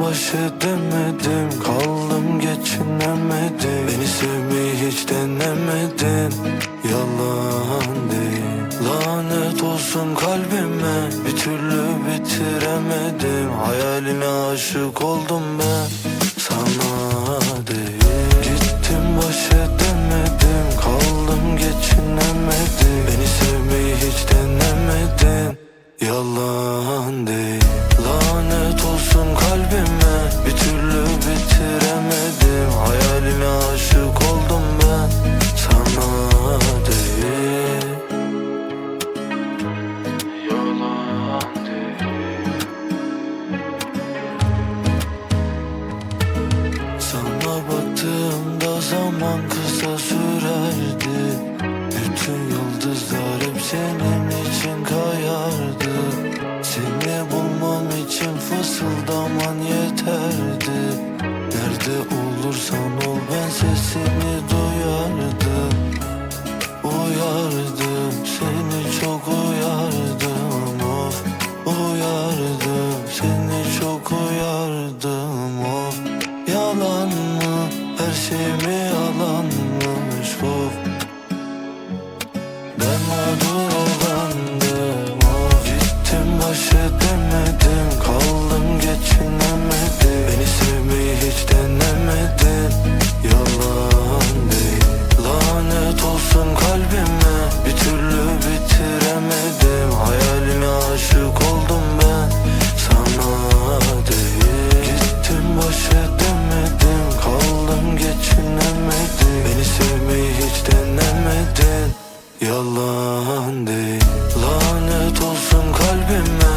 baş edemedim Kaldım geçinemedim. Beni sevmeyi hiç denemedin. Yalan değil. Lanet olsun kalbime Bir türlü bitiremedim. Hayaline aşık oldum ben. Sana Lanet olsun kalbime Bir türlü bitiremedim. Hayaline aşık oldum ben Sana değil. Yalan Sana baktığımda zaman kısa sürerdi. Bütün yıldızlar hep senin fısıldaman yeterdi. Nerede olursan ol ben sesini duyardım. Uyardım seni çok uyardım. Of Uyardım seni çok uyardım. Of Yalan mı her şey mi yalan değil. Lanet olsun kalbime.